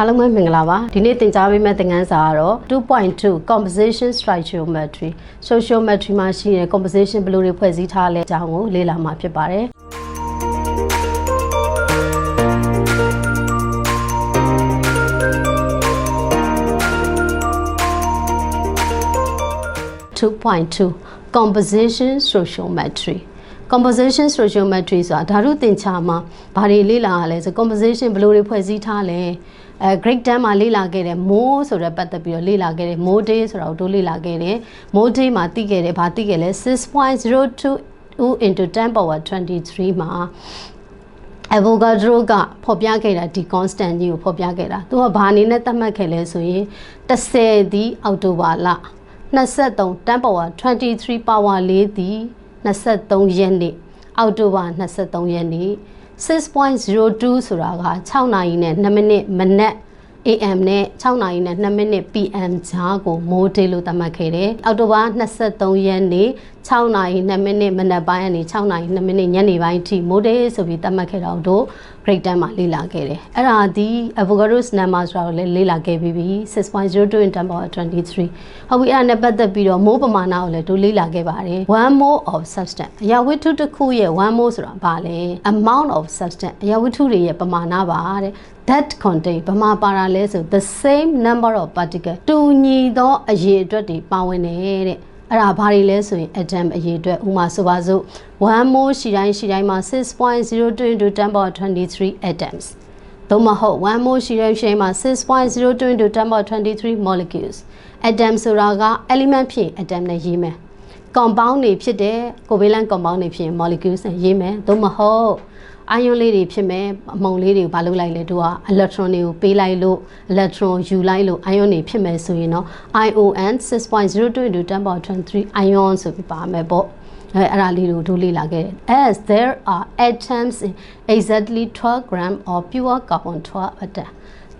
အားလုံးပဲမင်္ဂလာပါဒီနေ့သင်ကြားပေးမယ့်သင်ခန်းစာကတော့2.2 composition stoichiometry sociometry မှာရှိတဲ့ composition ဘယ်လိုတွေဖွဲ့စည်းထားလဲအကြောင်းကိုလေ့လာမှာဖြစ်ပါတယ်2.2 composition sociometry composition sociometry ဆိုတာဓာတုသင်္ချာမှာဘာတွေလေ့လာရလဲဆို composition ဘယ်လိုတွေဖွဲ့စည်းထားလဲ အဲ grade 10မှာလေ့လာခဲ့တဲ့ mole ဆိုတဲ့ပတ်သက်ပြီးတော့လေ့လာခဲ့တဲ့ mole day ဆိုတာကိုတို့လေ့လာခဲ့တယ် mole day မှာသိခဲ့တယ်ဘာသိခဲ့လဲ6.02 into 10 power 23မှာ Avogadro ကဖော်ပြခဲ့တာဒီ constant ကြီးကိုဖော်ပြခဲ့တာသူကဘာအနေနဲ့သတ်မှတ်ခဲ့လဲဆိုရင်10ဒီအောက်တိုဘာလ23 10 power 23 power 4ဒီ23ရက်နေ့အောက်တိုဘာ23ရက်နေ့ 6.02ဆိုတာက6နာရီနဲ့2မိနစ်မနက် AM နဲ့6နာရီနဲ့2မိနစ် PM ကြားကိုမိုးဒေးလို့သတ်မှတ်ခဲ့တယ်။အောက်တိုဘာ23ရက်နေ့ 6နာရီ2မိနစ်မနက်ပိုင်းကနေ6နာရီ2မိနစ်ညနေပိုင်းထိမိုးဒေးဆိုပြီးသတ်မှတ်ခဲ့တော့တို့ grade 10မှာလေ့လာခဲ့တယ်။အဲ့ဒါဒီ Avogadro's number ဆိုတာကိုလည်းလေ့လာခဲ့ပြီးပြီ6.02 in 10 power 23။ဟုတ်ပြီအဲ့ဒါနဲ့ပတ်သက်ပြီးတော့မိုးပမာဏကိုလည်းတို့လေ့လာခဲ့ပါတယ်။ one mole of substance အရာဝတ္ထုတစ်ခုရဲ့ one mole ဆိုတာဘာလဲ amount of substance အရာဝတ္ထုတွေရဲ့ပမာဏပါတဲ့ that contain ဘာမှပါတာလဲဆို the same number of particle တူညီသောအရေအတွက်တွေပါဝင်တယ်တဲ့ အဲ့ဒါဘာတွေလဲဆိုရင် atom အရေအတွက်ဥမာဆိုပါစို့1 mole ရှိတိုင်းရှိတိုင်းမှာ6.02 into 10 power 23 atoms သို့မဟုတ်1 mole ရှိတိုင်းရှိတိုင်းမှာ6.02 into 10 power 23 molecules atom ဆိုတာက element ဖြစ် atom နဲ့ရေးမယ် compound တွေဖြစ်တဲ့ covalent compound တွေဖြစ်ရင် molecules နဲ့ရေးမယ်သို့မဟုတ် အာယွန်လေးတွေဖြစ်မယ်အမုံလေးတွေကိုဘာလုပ်လိုက်လဲတို့က electron တွေကိုပေးလိုက်လို့ electron ယူလိုက်လို့အာယွန်တွေဖြစ်မယ်ဆိုရင်တော့ ion 6.02 into 10 power 23 ion ဆိုပြီးပါမယ်ပေါ့အဲအဲ့ဒါလေးကိုတို့လေ့လာခဲ့တယ် as there are atoms in exactly 12 gram of pure carbon 12 atom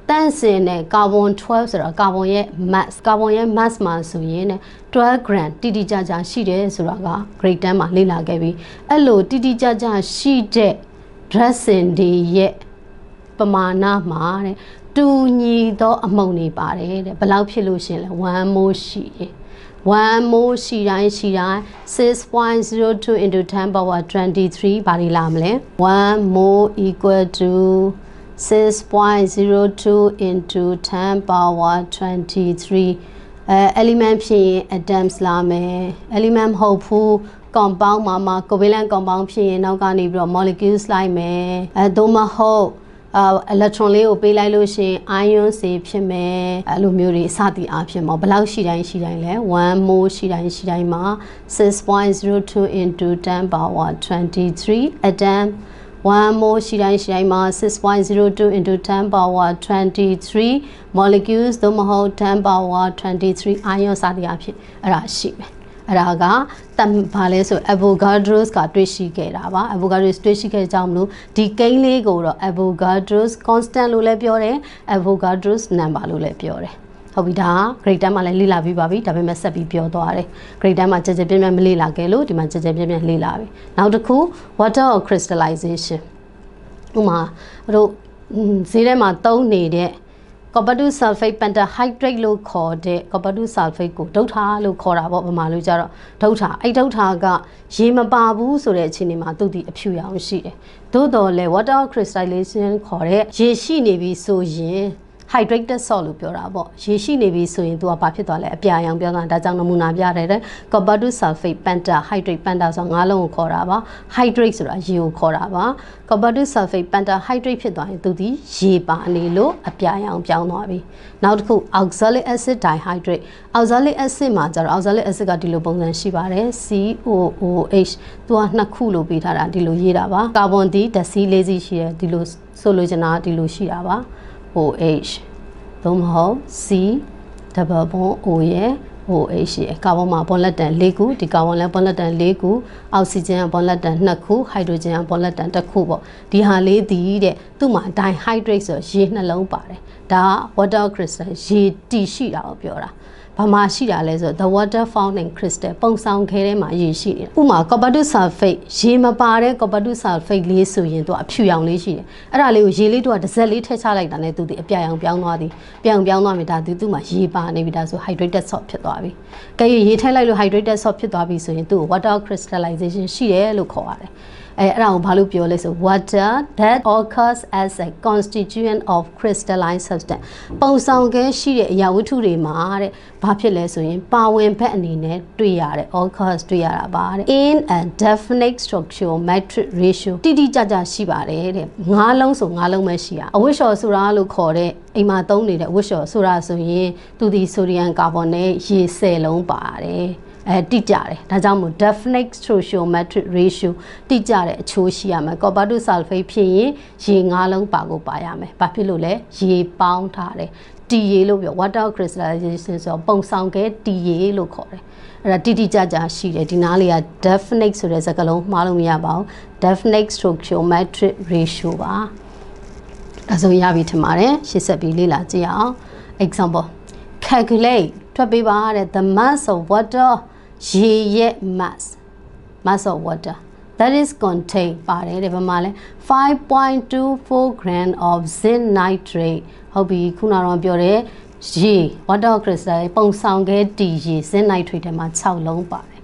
တန့်စင်တဲ့ကာဗွန်12ဆိုတော့ကာဗွန်ရဲ့ mass ကာဗွန်ရဲ့ mass မှာဆိုရင်12 gram တိတိကျကျရှိတယ်ဆိုတာက grade 10မှာလေ့လာခဲ့ပြီးအဲ့လိုတိတိကျကျရှိတဲ့ dressing တွေရဲ့ပမာဏမှာတဲ့တူညီသောအမုံတွေပါတယ်တဲ့ဘယ်လောက်ဖြစ်လို့ရှင်လဲ1 mole ရှိရင်1 mole ရှိတိုင်းရှိတိုင်း6.02 into 10 power 23ဘာတွေလာမလဲ1 mole equal to 6.02 into 10 power 23အဲ element ဖြစ်ရင် atoms လာမယ် element မဟုတ်ဘူး compound မှာမှာ covalent compound ဖြစ်ရင်နောက်ကနေပြီးတော့ molecules လိုက်မယ်အဲသို့မဟုတ်အာ electron လေးကိုပေးလိုက်လို့ရှိရင် ion စီဖြစ်မယ်အဲ့လိုမျိုးတွေအစသည်အားဖြင့်ပေါ့ဘယ်လောက်ရှိတိုင်းရှိတိုင်းလဲ1 mole ရှိတိုင်းရှိတိုင်းမှာ6.02 into 10 power 23 atom 1 mole ရှိတိုင်းရှိတိုင်းမှာ6.02 into 10 power 23 molecules သို့မဟုတ်10 power 23 ion စသည်အဖြစ်အဲ့ဒါရှိမယ် အဲ့ဒါကတမ်ဘာလဲဆို Avogadro's ကတွေ့ရှိခဲ့တာပါ Avogadro's တွေ့ရှိခဲ့တဲ့အကြောင်းမလို့ဒီကိန်းလေးကိုတော့ Avogadro's constant လို့လည်းပြောတယ် Avogadro's number လို့လည်းပြောတယ်ဟုတ်ပြီဒါက grade 10မှာလည်းလေ့လာပြီးပါပြီဒါပေမဲ့ဆက်ပြီးပြောသွားတယ် grade 10မှာကြကြပြင်းပြင်းမလေ့လာခဲ့လို့ဒီမှာကြကြပြင်းပြင်းလေ့လာပြီနောက်တစ်ခု water or crystallization ဥမာတို့ဈေးထဲမှာသုံးနေတဲ့ copper sulfate pentahydrate လို့ခေါ်တဲ့ copper sulfate ကိုဒုတ်ထာလို့ခေါ်တာပေါ့ဗမာလိုကြတော့ဒုတ်ထာအဲ့ဒုတ်ထာကရေမပါဘူးဆိုတဲ့အခြေအနေမှာသူ့ဒီအဖြူရောင်ရှိတယ်သို့တော်လဲ water crystallization ခေါ်တဲ့ရေရှိနေပြီဆိုရင် hydrated salt လို့ပြောတာပေါ့ရေရှိနေပြီဆိုရင်သူကဘာဖြစ်သွားလဲအပြာရောင်ပြောတာဒါကြောင့်နမူနာပြတယ်တဲ့ copper sulfate penta hydrate penta ဆိုငါးလုံးကိုခေါ်တာပါ hydrate ဆိုတာရေကိုခေါ်တာပါ copper sulfate penta hydrate ဖြစ်သွားရင်သူဒီရေပါနေလို့အပြာရောင်ပြောင်းသွားပြီနောက်တစ်ခု oxalic acid dihydrate oxalic acid မှာကျတော့ oxalic acid ကဒီလိုပုံစံရှိပါတယ် COOH သူကနှစ်ခုလို့ပေးထားတာဒီလိုရေးတာပါကာဗွန်ဒီဓာတ်ဆီးလေးစီးရှိတယ်ဒီလိုဆိုလိုချင်တာဒီလိုရှိတာပါ OH သို့မဟုတ် C double bond O ရဲ့ OH ရဲ့ကာဗွန်မှာဘွန်လက်တန်၄ခုဒီကာဗွန်လည်းဘွန်လက်တန်၄ခုအောက်ဆီဂျင်ကဘွန်လက်တန်၂ခုဟိုက်ဒရိုဂျင်ကဘွန်လက်တန်တစ်ခုပေါ့ဒီဟာလေးဒီတဲ့သူ့မှာ dihydrate ဆိုရေနှလုံးပါတယ်ဒါက water crystal ရေတည်ရှိတာကိုပြောတာ ဘာမှရှိတာလဲဆိုတော့ the water found in crystal ပုံဆောင်ခဲထဲမှာရေရှိတယ်ဥပမာ copper to sulfate ရေမပါတဲ့ copper to sulfate လေးဆိုရင်သူကအဖြူရောင်လေးရှိတယ်အဲ့ဒါလေးကိုရေလေးတို့ကတစ်စက်လေးထည့်ချလိုက်တာနဲ့သူဒီအပြာရောင်ပြောင်းသွားသည်ပြောင်ပြောင်းသွားပြီဒါသူသူ့မှာရေပါနေပြီဒါဆို hydrated salt ဖြစ်သွားပြီကဲရေထည့်လိုက်လို့ hydrated salt ဖြစ်သွားပြီဆိုရင်သူ့ကို water crystallization ရှိတယ်လို့ခေါ်ရတယ် အဲအဲ့ဒါကိုဘာလို့ပြောလဲဆို water that occurs as a constituent of crystalline substance ပုံဆောင်ခဲရှိတဲ့အရာဝတ္ထုတွေမှာတဲ့ဘာဖြစ်လဲဆိုရင်ပါဝင်ဘက်အနေနဲ့တွေ့ရတယ် occurs တွေ့ရတာပါတဲ့ in a definite structural metric ratio တိတိကျကျရှိပါတယ်တဲ့ငါးလုံးဆိုငါးလုံးပဲရှိရအဝိရှော်ဆိုတာလို့ခေါ်တဲ့အိမ်မှာသုံးနေတဲ့အဝိရှော်ဆိုတာဆိုရင်သူဒီဆိုဒီယမ်ကာဗွန်နဲ့ရေ10လုံးပါတယ် အဲတိကျတယ်ဒါကြောင့်မို့ definite stoichiometric ratio တိကျတဲ့အချိုးရှိရမယ် copper to sulfate ဖြစ်ရင်ရေ၅လုံးပါကိုပါရမယ်ဘာဖြစ်လို့လဲရေပေါင်းထားတယ်တီရေလို့ပြော water crystallization ဆိုတော့ပုံဆောင်ခဲတီရေလို့ခေါ်တယ်အဲ့ဒါတိတိကျကျရှိတယ်ဒီနားလေးက definite ဆိုတဲ့စကားလုံးမှားလို့မရပါဘူး definite stoichiometric ratio ပါဒါဆိုရပြီထင်ပါတယ်ရှေ့ဆက်ပြီးလေ့လာကြည့်အောင် example calculate ထွက်ပေးပါတဲ့ the mass of water ရေရဲ့ mass mass of water that is contained ပါတယ်တဲ့ဘာမှလဲ5.24 gram of zinc nitrate ဟုတ်ပြီခုနကတော့ပြောတဲ့ရေ water crystal ပုံဆောင်ခဲတီရေ zinc nitrate ထဲမှာ6လုံးပါတယ်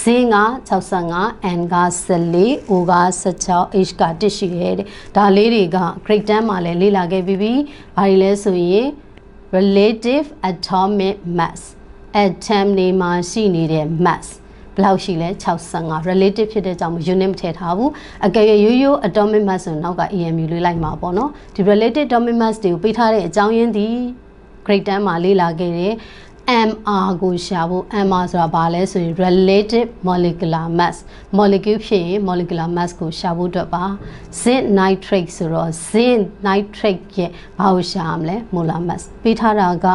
ဇင်းက65 n က14 o က16 h က1ရှိတယ်တဲ့ဒါလေးတွေက grade 10မှာလည်းလေ့လာခဲ့ပြီးပြီဘာတွေလဲဆိုရင် relative atomic mass atom နေမှာရှိနေတဲ့ mass ဘယ်လောက်ရှိလဲ65 relative ဖြစ်တဲ့ကြောင့် unit မထည့်ထားဘူးအကယ်၍ရိုးရိုး atomic mass ဆိုနောက်က EMU လေးလိုက်မှာပေါ့နော်ဒီ relative atomic mass တွေကိုပေးထားတဲ့အကြောင်းရင်းဒီ grade 10မှာလေ့လာခဲ့တဲ့ MR ကိုရှာဖို့ MR ဆိုတာဘာလဲဆိုရင် relative molecular mass molecule ဖြစ်ရင် molecular mass ကိုရှာဖို့အတွက်ပါ zinc nitrate ဆိုတော့ zinc nitrate ရဲ့ဘာကိုရှာရမလဲ molar mass ပေးထားတာက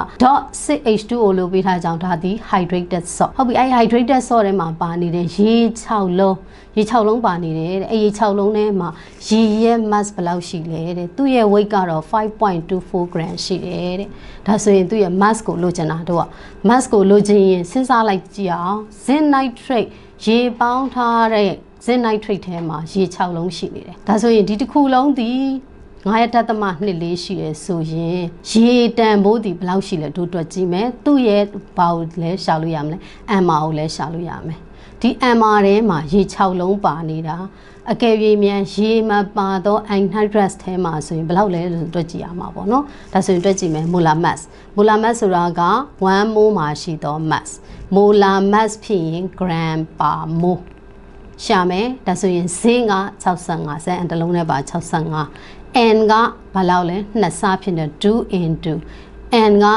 .6H2O လို့ပေးထားကြောင်းဒါသည် hydrated salt ဟုတ်ပြီအဲ့ hydrated salt ထဲမှာပါနေတဲ့ရေ6လုံး ရေ6လုံးပါနေတယ်တဲ့အဲ့ရေ6လုံးထဲမှာရေရဲ့ mass ဘယ်လောက်ရှိလဲတဲ့သူ့ရဲ့ weight ကတော့5.24 gram ရှိတယ်တဲ့ဒါဆိုရင်သူ့ရဲ့ mass ကိုလိုချင်တာတို့က mass ကိုလိုချင်ရင်စဉ်းစားလိုက်ကြည့်အောင် zinc nitrate ရေပေါင်းထားတဲ့ zinc nitrate ထဲမှာရေ6လုံးရှိနေတယ်ဒါဆိုရင်ဒီတစ်ခုလုံးဒီ9ရက်တသမနှစ်လေးရှိရဆိုရင်ရေတန်ဖိုးဒီဘယ်လောက်ရှိလဲတို့တွက်ကြည့်မယ်သူ့ရဲ့ဘာကိုလဲရှာလို့ရမလဲ MR ကိုလဲရှာလို့ရမယ် ဒီ MR ထဲမှာရေ6လုံးပါနေတာအကယ်၍မြန်ရေမပါတော့ anhydrous ထဲမှာဆိုရင်ဘယ်လောက်လဲလို့တွက်ကြည့်ရမှာပေါ့နော်ဒါဆိုရင်တွက်ကြည့်မယ် molar mass molar mass ဆိုတာက1 mol မှာရှိသော mass molar mass ဖြစ်ရင် gram per mol ရှာမယ်ဒါဆိုရင် zinc က65ဆန်အတလုံးနဲ့ပါ65 n ကဘာလောက်လဲနှစ်ဆဖြစ်နေ2 into n က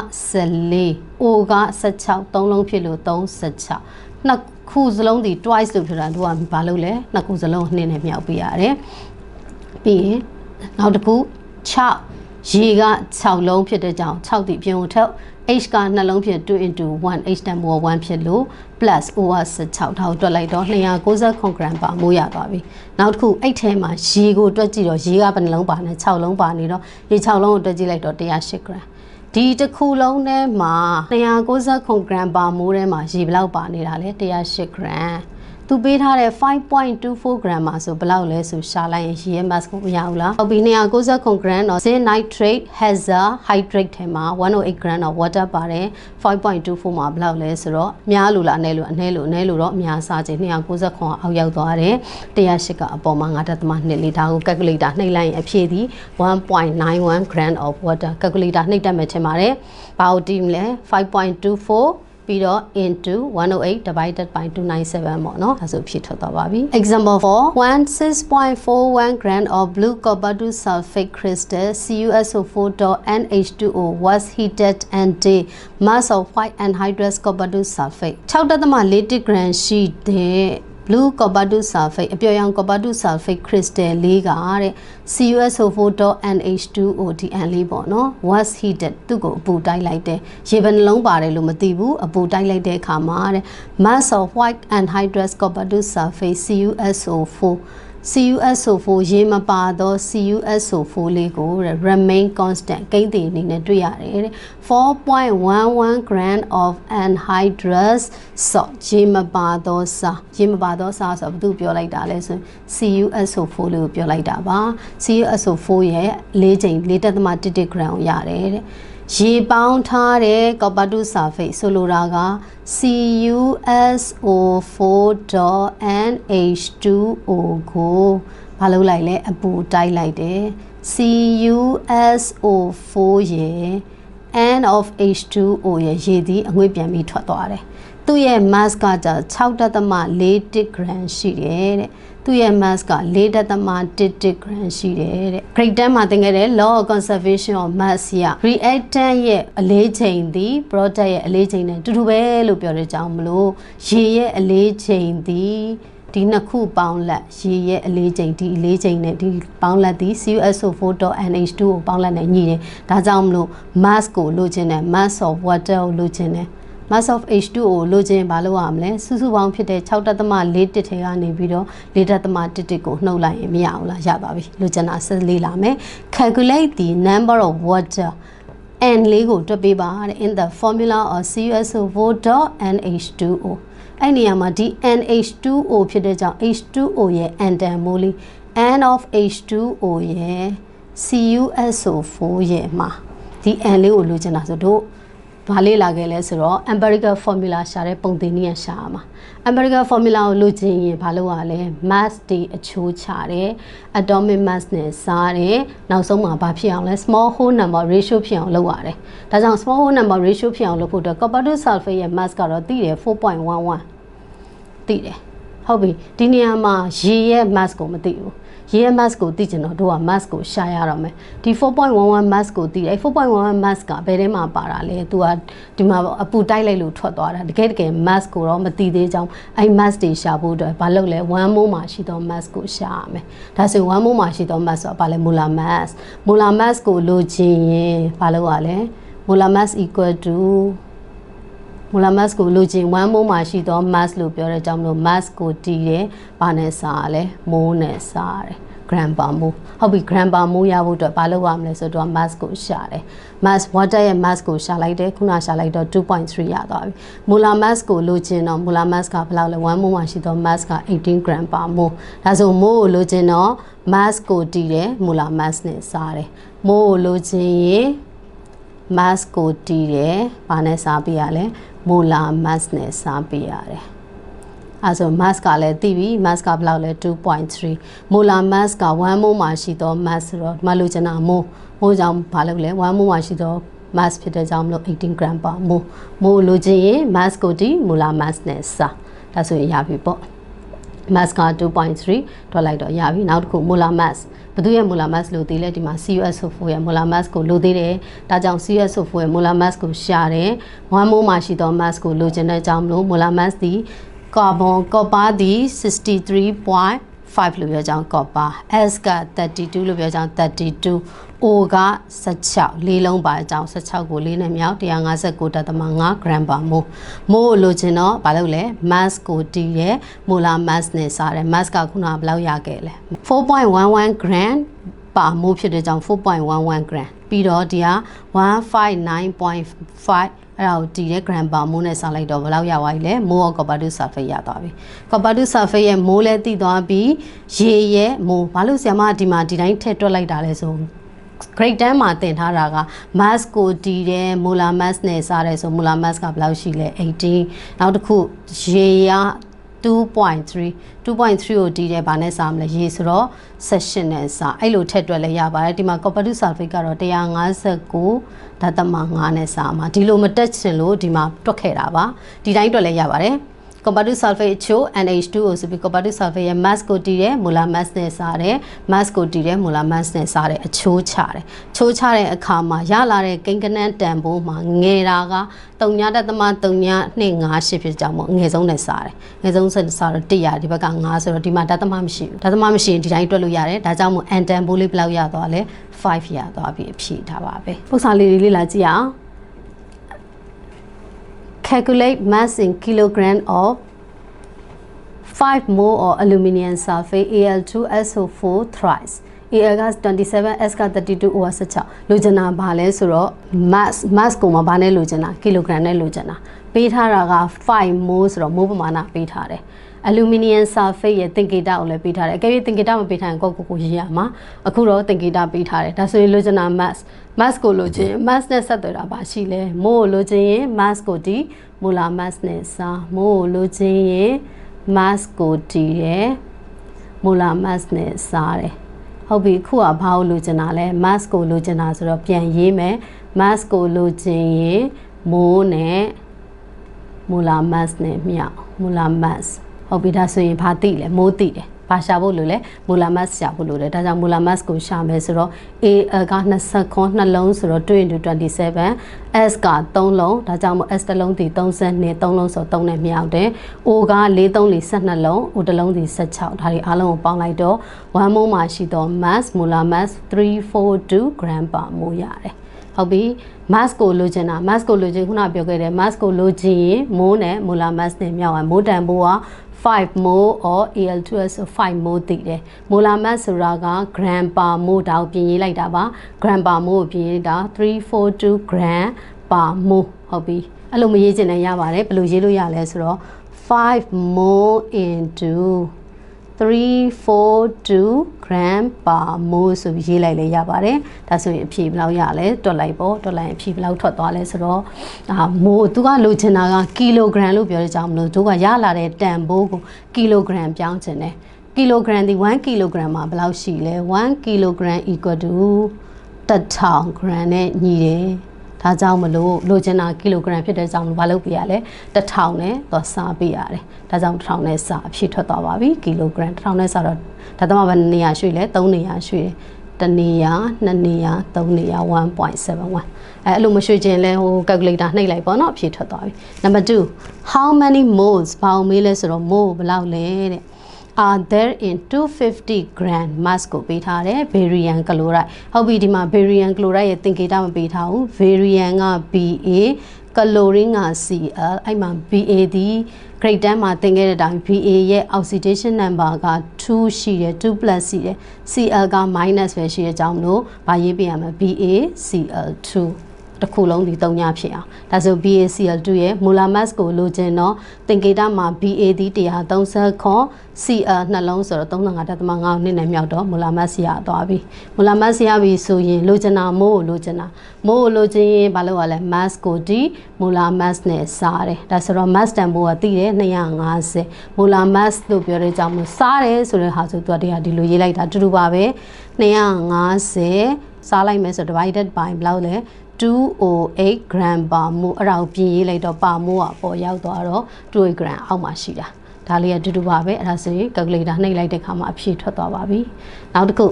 14 o က16သုံးလုံးဖြစ်လို့36နှစ် ခုစလုံးဒီ twice လို့ပြောတာတို့ကဘာလို့လဲနှစ်ခုစလုံးနှစ်နဲ့မြောက်ပြရတယ်ပြီးရင်နောက်တစ်ခု6ရေက6လုံးဖြစ်တဲ့ကြောင့်6ဒီပြင်ကိုထုတ် h ကနှလုံးဖြစ်2 into 1 h တန်မို1ဖြစ်လို့ plus o က16ထောက်တွက်လိုက်တော့290 gram ပါမိုးရသွားပြီနောက်တစ်ခုအဲ့ထဲမှာရေကိုတွက်ကြည့်တော့ရေကဘယ်နှလုံးပါလဲ6လုံးပါနေတော့ရေ6လုံးကိုတွက်ကြည့်လိုက်တော့108 gram ဒီတစ်ခုလုံးထဲမှာ290 gram ပါမိုးထဲမှာရေဘယ်လောက်ပါနေတာလဲ108 gram သူပေးထားတဲ့5.24 gram မှာဆိုဘယ်လောက်လဲဆိုရှာလိုက်ရင်ရေရဲ့ mass ကိုမရဘူးလားဟုတ်ပြီ290 gram တော့ zinc nitrate has a hydrate ထဲမှာ108 gram of water ပါတယ်5.24မှာဘယ်လောက်လဲဆိုတော့များလို့လားအနည်းလို့အနည်းလို့အနည်းလို့တော့အများစားခြင်း290ခွန်အောက်ရောက်သွားတယ်108ကအပေါ်မှာ9.2လီတာကို calculator နှိပ်လိုက်ရင်အဖြေသည်1.91 gram of water calculator နှိပ်တတ်မယ်ထင်ပါတယ်ဘာလို့ဒီမလဲ5.24 ပြီးတော့ into 108 divided by 297ပေါ့နော်အဲဆိုဖြည့်ထွက်သွားပါပြီ example 4 16.41 gram of blue copper to sulfate crystal CuSO4.NH2O was heated and day mass of white anhydrous copper to sulfate 6.4 gram ရှိတဲ့ blue copper to sulfate အပျော်ရောင် copper to sulfate crystal လေးကတဲ့ CuSO4.NH2ODN လေးပေါ့နော် was heated သူ့ကိုအပူတိုက်လိုက်တယ်ရေဘယ်နှလုံးပါတယ်လို့မသိဘူးအပူတိုက်လိုက်တဲ့အခါမှာတဲ့ mass of white anhydrous copper to sulfate CuSO4 CuSO4 ရေမပါသော CuSO4 လေးကို remain constant ကိန်းတည်အနေနဲ့တွေ့ရတယ်တဲ့4.11 gram of anhydrous salt ရေမပါသောစာရေမပါသောစာဆိုတော့ဘာလို့ပြောလိုက်တာလဲဆိုရင် CuSO4 လို့ပြောလိုက်တာပါ CuSO4 ရဲ့၄ချိန်4.1 gram ကိုရတယ်တဲ့ ရေပေါင်းထားတဲ့ copper to sulfate ဆိုလိုတာက CuSO4.NH2O ကိုဘာလုပ်လိုက်လဲအပူတိုက်လိုက်တယ် CuSO4 ရဲ့ N of H2O ရဲ့ရေသည်အငွေ့ပြန်ပြီးထွက်သွားတယ် သူ့ရဲ့ mass ကကြ6.4 gram ရှိတယ်တဲ့သူ့ရဲ့ mass က4.1 gram ရှိတယ်တဲ့ grade 10မှာသင်ခဲ့တဲ့ law of conservation of mass ရ reactant ရဲ့အလေးချိန်သည် product ရဲ့အလေးချိန်နဲ့တူတူပဲလို့ပြောတဲ့ကြောင့်မလို့ရေရဲ့အလေးချိန်သည်ဒီနှစ်ခုပေါင်းလက်ရေရဲ့အလေးချိန်ဒီအလေးချိန်နဲ့ဒီပေါင်းလက်ဒီ CuSO4.NH2 ကိုပေါင်းလက်နဲ့ညီတယ်ဒါကြောင့်မလို့ mass ကိုလိုချင်တယ် mass of water ကိုလိုချင်တယ် mass of H2O လိုချင်ဘာလို့ရမလဲစုစုပေါင်းဖြစ်တဲ့6.4တစ်ထဲကနေပြီးတော့4.1တစ်ကိုနှုတ်လိုက်ရင်မရဘူးလားရပါပြီလိုချင်တာဆက်လေးလာမယ် calculate the number of water n လေးကိုတွက်ပေးပါတဲ့ in the formula of CuSO4.NH2O အဲ့နေရာမှာဒီ NH2O ဖြစ်တဲ့ကြောင့် H2O ရဲ့ n တန်မိုးလေး n of H2O ရဲ့ CuSO4 ရဲ့မှာဒီ n လေးကိုလိုချင်တာဆိုတော့ ဘာလေးလာခဲ့လဲဆိုတော့ empirical formula ရှာတဲ့ပုံသင်နည်းရရှာမှာ empirical formula ကိုလိုချင်ရင်ဘာလုပ်ရလဲ mass တွေအချိုးချတယ် atomic mass နဲ့စားတယ်နောက်ဆုံးမှာဘာဖြစ်အောင်လဲ small whole number ratio ဖြစ်အောင်လုပ်ရတယ်ဒါကြောင့် small whole number ratio ဖြစ်အောင်လုပ်ဖို့အတွက် copper to sulfate ရဲ့ mass ကတော့သိတယ်4.11သိတယ် ဟုတ်ပြီဒီနေရာမှာရေရဲ့ mass ကိုမသိဘူးရေရဲ့ mass ကိုသိချင်တော့တို့က mass ကိုရှာရတော့မယ်ဒီ4.11 mass ကိုသိတယ်4.11 mass ကဘယ်ထဲမှာပါတာလဲ तू ကဒီမှာအပူတိုက်လိုက်လို့ထွက်သွားတာတကယ်တကယ် mass ကိုတော့မသိသေးကြောင်းအဲ့ mass တွေရှာဖို့အတွက်ဘာလုပ်လဲ1 mol မှာရှိသော mass ကိုရှာရမယ်ဒါဆို1 mol မှာရှိသော mass ဆိုတာဘာလဲ molar mass molar mass ကိုလိုချင်ရင်ဘာလုပ်ရလဲ molar mass equal to မူလာ mass ကိုလိုချင်1 mol မှာရှိသော mass လို့ပြောတဲ့အကြောင်းမလို့ mass ကိုတည်တယ်။ဘာနဲ့စားရလဲ။ mol နဲ့စားရတယ်။ gram per mol ဟုတ်ပြီ gram per mol ရဖို့အတွက်ဘာလုပ်ရမလဲဆိုတော့ mass ကိုရှာတယ်။ mass water ရဲ့ mass ကိုရှာလိုက်တယ်ခုနရှာလိုက်တော့2.3ရသွားပြီ။ molar mass ကိုလိုချင်တော့ molar mass ကဘယ်လောက်လဲ1 mol မှာရှိသော mass က18 gram per mol ဒါဆို mol ကိုလိုချင်တော့ mass ကိုတည်တယ် molar mass နဲ့စားတယ်။ mol ကိုလိုချင်ရင် mass ကိုတည်တယ်။ဘာနဲ့စားပြရလဲ။ molar mass နဲ့စားပေးရတယ်အဲဆို mass ကလည်းသိပြီ mass ကဘယ်လောက်လဲ2.3 molar mass က1 mol မှာရှိသော mass ဆိုတော့ဒီမှာလိုချင်တာ mol mol ကြောင့်ဘာလုပ်လဲ1 mol မှာရှိသော mass ဖြစ်တဲ့ကြောင့်မလို့18 gram per mol mol လိုချင်ရင် mass ကိုဒီ molar mass နဲ့စားဒါဆိုရင်ရပြီပေါ့ mass က2.3ထွက်လိုက်တော့ရပြီနောက်တစ်ခု molar mass ဘသူရဲ့ molar mass လို့သိလဲဒီမှာ CuSO4 ရဲ့ molar mass ကိုလိုသေးတယ်ဒါကြောင့် CuSO4 ရဲ့ molar mass ကိုရှာတယ်1 mol မှာရှိသော mass ကိုလိုချင်တဲ့အကြောင်းမလို့ molar mass ဒီ carbon copper ဒီ 63.5လို့ပြောကြောင်း copper S က32လို့ပြောကြောင်း32 O က16လေးလုံးပါအကြောင်း16ကိုလေးနဲ့မြောက်159.5 gram per mol mol လိုချင်တော့ဘာလို့လဲ mass ကိုတီးရဲ့ molar mass နဲ့စားတယ် mass ကခုနကဘယ်လောက်ရခဲ့လဲ4.11 gram per mol ဖြစ်တဲ့ကြောင့်4.11 gram ပြီးတော့ဒီက159.5 အဲ့ဒါကိုတည်တဲ့ gram per mol နဲ့စားလိုက်တော့ဘယ်လောက်ရသွားပြီလဲ mol of copper to sulfate ရသွားပြီ copper to sulfate ရဲ့ mol လဲတည်သွားပြီးရေရဲ့ mol ဘာလို့ဆရာမဒီမှာဒီတိုင်းထည့်တွက်လိုက်တာလဲဆို grade 10မှာသင်ထားတာက mass ကိုတည်တယ် molar mass နဲ့စားတယ်ဆို molar mass ကဘယ်လောက်ရှိလဲ18နောက်တစ်ခုရေရ 2.3 2.3ကိုတီးတယ်ဗာနဲ့စားမလဲရေဆိုတော့ session နဲ့စားအဲ့လိုထည့်တွက်လဲရပါတယ်ဒီမှာ copper to sulfate ကတော့159ဓာတ်သမ5နဲ့စားမှာဒီလိုမတက်ချင်လို့ဒီမှာတွက်ခဲ့တာပါဒီတိုင်းတွက်လဲရပါတယ် copper to sulfate အချို့ NH2O ဆိုပြီး copper to sulfate ရဲ့ mass ကိုတည်တယ် molar mass နဲ့စားတယ် mass ကိုတည်တယ် molar mass နဲ့စားတယ်အချိုးချတယ်ချိုးချတဲ့အခါမှာရလာတဲ့ကိန်းကနန်းတန်ဖိုးမှာငယ်တာက3ညတက်သမ3ည258ဖြစ်ကြောင်းမို့ငယ်ဆုံးနဲ့စားတယ်ငယ်ဆုံးဆက်စားတော့100ဒီဘက်က9ဆိုတော့ဒီမှာဓာတ်သမမရှိဘူးဓာတ်သမမရှိရင်ဒီတိုင်းတွက်လို့ရတယ်ဒါကြောင့်မို့ n တန်ဖိုးလေးဘယ်လောက်ရသွားလဲ5ရသွားပြီအဖြေဒါပါပဲပု္ပ္ပာလေးလေးလာကြည့်အောင် calculate mass in kilogram of 5 mole of aluminum sulfate Al2SO4 thrice AL က27 S က32 OR 16လိုချင်တာဘာလဲဆိုတော့ mass mass ကိုမှဘာနဲ့လိုချင်တာကီလိုဂရမ်နဲ့လိုချင်တာပေးထားတာက5 mole ဆိုတော့ mole ပမာဏပေးထားတယ် အလူမီနီယမ်ဆာဖိတ်ရဲ့သင်္ကေတကိုလည်းပေးထားတယ်အကယ်၍သင်္ကေတမပေးထားရင်ကိုယ့်ကိုယ်ကိုရေးရမှာအခုတော့သင်္ကေတပေးထားတယ်ဒါဆိုရင်လိုချင်တာ mass mass ကိုလိုချင် mass နဲ့ဆက်သွယ်တာပါရှိလဲမို့ကိုလိုချင်ရင် mass ကိုဒီ molar mass နဲ့စာမို့ကိုလိုချင်ရင် mass ကိုဒီရယ် molar mass နဲ့စားတယ်ဟုတ်ပြီခုကဘာကိုလိုချင်တာလဲ mass ကိုလိုချင်တာဆိုတော့ပြန်ရေးမယ် mass ကိုလိုချင်ရင်မိုးနဲ့ molar mass နဲ့မြောက် molar mass ဟုတ်ပြီဒါဆိုရင်ဘာသိလဲမိုးသိတယ်ဘာရှာဖို့လို့လဲ molar mass ရှာဖို့လို့လဲဒါကြောင့် molar mass ကိုရှာမယ်ဆိုတော့ AL က20ခွန်းနှလုံးဆိုတော့2 27 S က3လုံးဒါကြောင့်မို့ S တစ်လုံးဒီ32 3လုံးဆို3နဲ့မြောက်တယ် O က4 3 4 12လုံး O တစ်လုံးဒီ16ဒါတွေအားလုံးကိုပေါင်းလိုက်တော့1 mole မှာရှိတော့ mass molar mass 342 gram per mole ရတယ်ဟုတ်ပြီ mask ကိုလိုချင်တာ mask ကိုလိုချင်ခုနပြောခဲ့တယ် mask ကိုလိုချင်ရင်မိုးနဲ့ molar mask နဲ့မြောက်ရမိုးတန်ဖို့က 5 mole or AL2S ဆို5 mole တည်တယ် molar mass ဆိုတာက gram per mole ဒါကိုပြင်ရေးလိုက်တာပါ gram per mole ကိုပြင်ရေးတာ342 gram per mole ဟုတ်ပြီအဲ့လိုမရေးချင်လည်းရပါတယ်ဘယ်လိုရေးလို့ရလဲဆိုတော့5 mole into 342 gram per mole ဆိုပြီးရေးလိုက်လေရပါတယ်ဒါဆိုရင်အဖြေဘယ်လောက်ရလဲတွက်လိုက်ပေါ့တွက်လိုက်ရင်အဖြေဘယ်လောက်ထွက်သွားလဲဆိုတော့အာမိုးသူကလိုချင်တာကကီလိုဂရမ်လို့ပြောရကြအောင်မလို့သူကရလာတဲ့တန်ဖိုးကိုကီလိုဂရမ်ပြောင်းချင်တယ်ကီလိုဂရမ်ဒီ1ကီလိုဂရမ်မှာဘယ်လောက်ရှိလဲ1ကီလိုဂရမ် equal to 1000 gram နဲ့ညီတယ် ဒါကြောင့်မလို့လိုချင်တာကီလိုဂရမ်ဖြစ်တဲ့ကြောင့်မလို့မလုပ်ပြရလဲ1000နဲ့တော့စားပြရတယ်ဒါကြောင့်1000နဲ့စားအဖြစ်ထွက်သွားပါပြီကီလိုဂရမ်1000နဲ့စားတော့ဒါတမဘယ်နေရာရွှေ့လဲ3နေရာရွှေ့တယ်တနေရာ2နေရာ3နေရာ1.71အဲအဲ့လိုမရွှေ့ခြင်းလဲဟို calculator နှိပ်လိုက်ပေါ့နော်အဖြစ်ထွက်သွားပြီ number 2 how many moles ဘာအောင်မေးလဲဆိုတော့ mole ဘယ်လောက်လဲတဲ့ are there in 250 gram mass ကိုပေးထားတယ် barium chloride ဟုတ်ပြီဒီမှာ barium chloride ရဲ့သင်္ကေတမပေးထားဘူး barium က Ba chlorine က Cl အဲ့မှာ Ba ဒီ grade 10မှာသင်ခဲ့တဲ့အတိုင်း Ba ရဲ့ oxidation number က2ရှိတယ်2 plus ရှိတယ် Cl က minus ပဲရှိတဲ့အကြောင်းမလို့ဗာရေးပြရမယ် BaCl2 တစ်ခုလုံးဒီ၃ညဖြစ်အောင်ဒါဆို BaCl2 ရဲ့ molar mass ကိုလိုချင်တော့သင်္ကေတမှာ Ba ဒီ130ခွန် Cl နှလုံးဆိုတော့35.5နှစ်နဲ့မြောက်တော့ molar mass ရသွားပြီ molar mass ရပြီဆိုရင်လိုချင်တာမိုးကိုလိုချင်တာမိုးကိုလိုချင်ရင်ဘာလို့ r လဲ mass ကိုဒီ molar mass နဲ့စားတယ်ဒါဆိုတော့ mass တန်ဖိုးကသိတယ်250 molar mass လို့ပြောတဲ့ကြောင့်မို့စားတယ်ဆိုတဲ့ဟာဆိုသူကတရားဒီလိုရေးလိုက်တာတူတူပါပဲ250စားလိုက်မယ်ဆို divided by ဘယ်လောက်လဲ 208 gram per mole အဲ့ဒါကိုပြင်ရေးလိုက်တော့ပါမိုးอ่ะပေါ်ရောက်သွားတော့2 gram အောက်မှာရှိတာဒါလေးကတူတူပါပဲအဲ့ဒါဆိုရင် calculator နှိပ်လိုက်တဲ့အခါမှာအဖြေထွက်သွားပါပြီနောက်တစ်ခု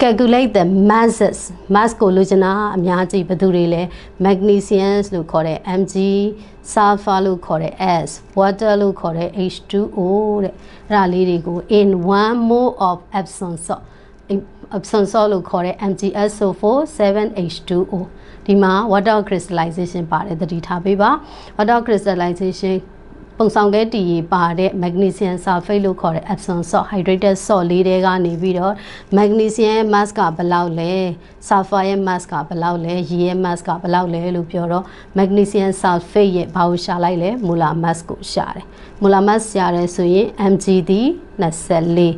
calculate the masses mass ကိုလိုချင်တာအများကြီးဘယ်သူတွေလဲ magnesium လို့ခေါ်တဲ့ Mg sulfur လို့ခေါ်တဲ့ S water လို့ခေါ်တဲ့ H2O တဲ့အဲ့ဒါလေးတွေကို in 1 mole of Epsom salt Epsom salt လို့ခေါ်တဲ့ MgSO4 7H2O ဒီမှာ water crystallization ပါတယ်သတိထားပေးပါ water crystallization ပုံဆောင်ခဲတည်ရပါတဲ့ magnesium sulfate လို့ခေါ်တဲ့ Epsom salt hydrated salt လေးတွေကနေပြီးတော့ magnesium mass ကဘယ်လောက်လဲ sulfur ရဲ့ mass ကဘယ်လောက်လဲရေရဲ့ mass ကဘယ်လောက်လဲလို့ပြောတော့ magnesium sulfate ရဲ့ဘာကိုရှာလိုက်လဲ molar mass ကိုရှာတယ် molar mass ရှာတယ်ဆိုရင် mg ဒီ24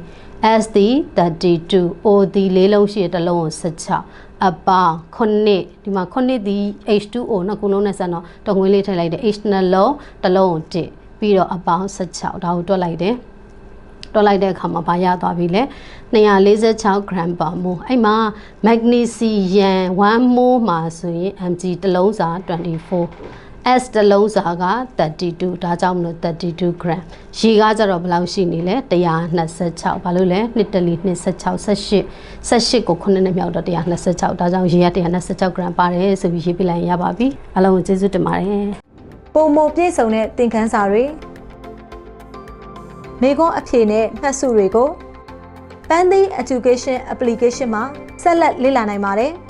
S ဒီ32 O ဒီလေးလုံးရှိတဲ့တစ်လုံးကို16 အပေါင်း9ဒီမှာ9ဒီ H2O နှစ်ခုလုံးနဲ့ဆက်တော့တငွေးလေးထည့်လိုက်တယ် H နှလုံးတစ်လုံးကိုတစ်ပြီးတော့အပေါင်း16ဒါကိုတွက်လိုက်တယ်တွက်လိုက်တဲ့အခါမှာဘာရသွားပြီလဲ246 gram per mole အဲ့မှာ magnesium 1 mole မှာဆိုရင် mg တစ်လုံးစာ24 S တလုံးစာက32ဒါကြောင့်မလို့32 gram ရေကကြတော့ဘယ်လောက်ရှိနေလဲ126ဘာလို့လဲ2တလီ26 18 18ကို9နဲ့မြောက်တော့126ဒါကြောင့်ရေက126 gram ပါတယ်ဆိုပြီးရေးပြလိုက်ရပါပြီအားလုံးကိုကျေးဇူးတင်ပါတယ်ပုံမပြည့်စုံတဲ့သင်ခန်းစာတွေမိခွန်းအဖြေနဲ့မှတ်စုတွေကို Pandy Education Application မှာဆက်လက်လေ့လာနိုင်ပါတယ်။